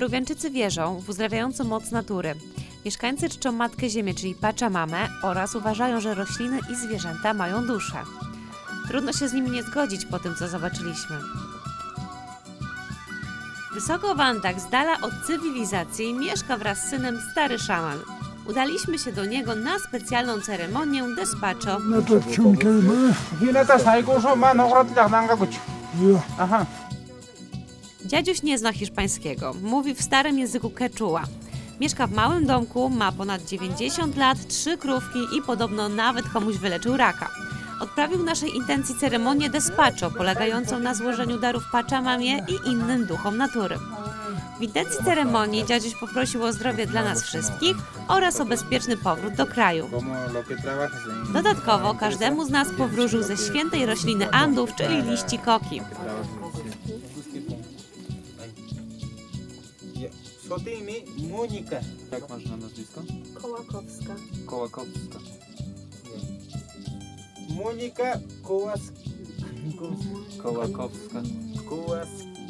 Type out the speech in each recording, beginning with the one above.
Peruwianczycy wierzą w uzdrawiającą moc natury. Mieszkańcy czczą Matkę Ziemię, czyli Pachamamę oraz uważają, że rośliny i zwierzęta mają duszę. Trudno się z nimi nie zgodzić po tym, co zobaczyliśmy. Wysoko w Andach, z dala od cywilizacji, mieszka wraz z synem stary szaman. Udaliśmy się do niego na specjalną ceremonię despacho. No to ciągle ma. Aha. Dziadziuś nie zna hiszpańskiego, mówi w starym języku quechua. Mieszka w małym domku, ma ponad 90 lat, trzy krówki i podobno nawet komuś wyleczył raka. Odprawił naszej intencji ceremonię despacho, polegającą na złożeniu darów Pachamamie i innym duchom natury. W intencji ceremonii dziadziuś poprosił o zdrowie dla nas wszystkich oraz o bezpieczny powrót do kraju. Dodatkowo każdemu z nas powróżył ze świętej rośliny Andów, czyli liści koki. Co ty mi? Monika. Jak masz na nazwisko? Kołakowska. Kołakowska. Monika Kołas... Kołakowska. Kołas...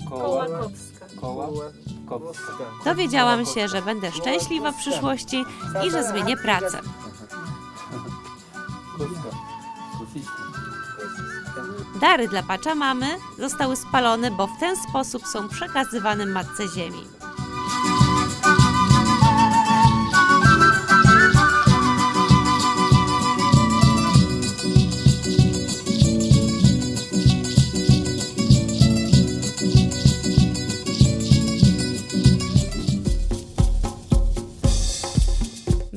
Koła. Kołakowska. Kołakowska. Dowiedziałam się, że będę szczęśliwa w przyszłości i że zmienię pracę. Dary dla Pachamamy zostały spalone, bo w ten sposób są przekazywane Matce Ziemi.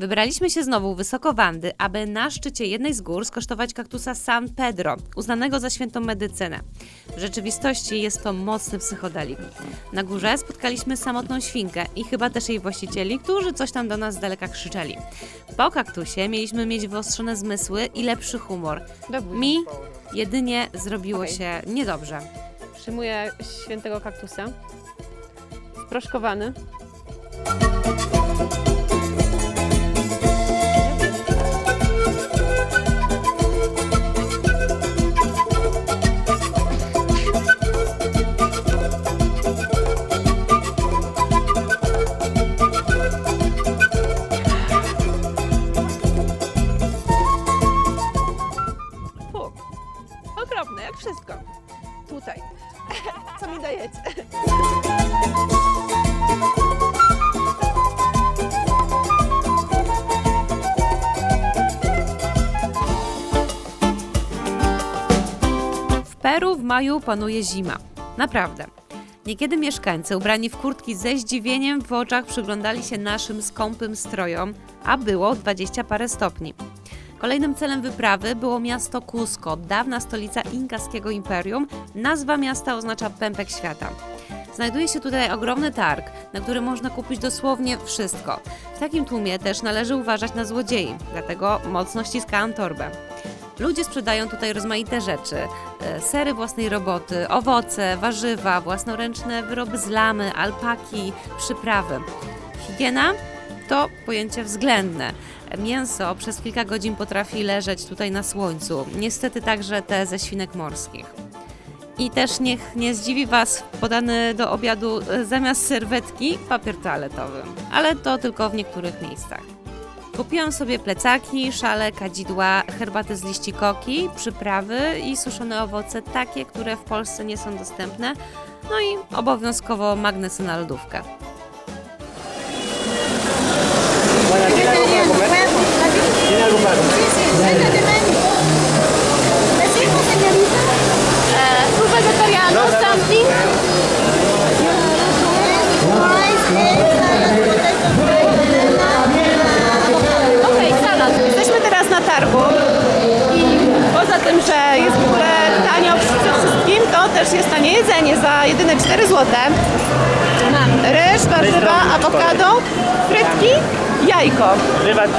Wybraliśmy się znowu wysoko Wandy, aby na szczycie jednej z gór skosztować kaktusa San Pedro, uznanego za świętą medycynę. W rzeczywistości jest to mocny psychodelik. Na górze spotkaliśmy samotną świnkę i chyba też jej właścicieli, którzy coś tam do nas z daleka krzyczeli. Po kaktusie mieliśmy mieć wyostrzone zmysły i lepszy humor. Mi jedynie zrobiło się niedobrze. Przyjmuję świętego kaktusa. Sproszkowany. Mi dajecie? W Peru w maju panuje zima. Naprawdę. Niekiedy mieszkańcy ubrani w kurtki ze zdziwieniem w oczach przyglądali się naszym skąpym strojom, a było 20 parę stopni. Kolejnym celem wyprawy było miasto Cusco, dawna stolica inkaskiego imperium. Nazwa miasta oznacza pępek świata. Znajduje się tutaj ogromny targ, na którym można kupić dosłownie wszystko. W takim tłumie też należy uważać na złodziei, dlatego mocno ściskałam torbę. Ludzie sprzedają tutaj rozmaite rzeczy: e, sery własnej roboty, owoce, warzywa, własnoręczne wyroby z lamy, alpaki, przyprawy. Higiena to pojęcie względne. Mięso przez kilka godzin potrafi leżeć tutaj na słońcu. Niestety także te ze świnek morskich. I też niech nie zdziwi Was podany do obiadu e, zamiast serwetki papier toaletowy, ale to tylko w niektórych miejscach. Kupiłam sobie plecaki, szale, kadzidła, herbaty z liści koki, przyprawy i suszone owoce, takie, które w Polsce nie są dostępne, no i obowiązkowo magnesy na lodówkę. ¿Tú vegetariano, something? Okej, salat. Jesteśmy teraz na targu i poza tym, że jest w ogóle tanio wszystkim, to też jest tanie jedzenie za jedyne 4 zł. Mam ryż, warzywa, awokado, frytki, jajko.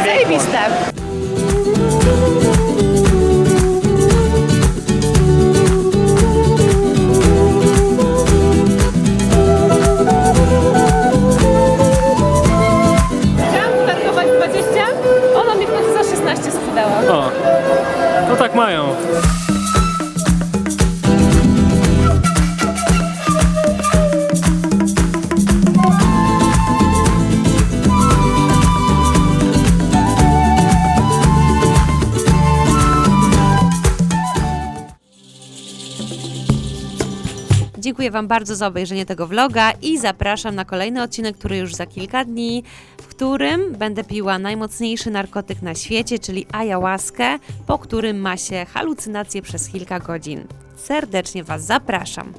Zajebiste. Thank you. Dziękuję Wam bardzo za obejrzenie tego vloga i zapraszam na kolejny odcinek, który już za kilka dni, w którym będę piła najmocniejszy narkotyk na świecie, czyli ayahuaskę, po którym ma się halucynacje przez kilka godzin. Serdecznie Was zapraszam.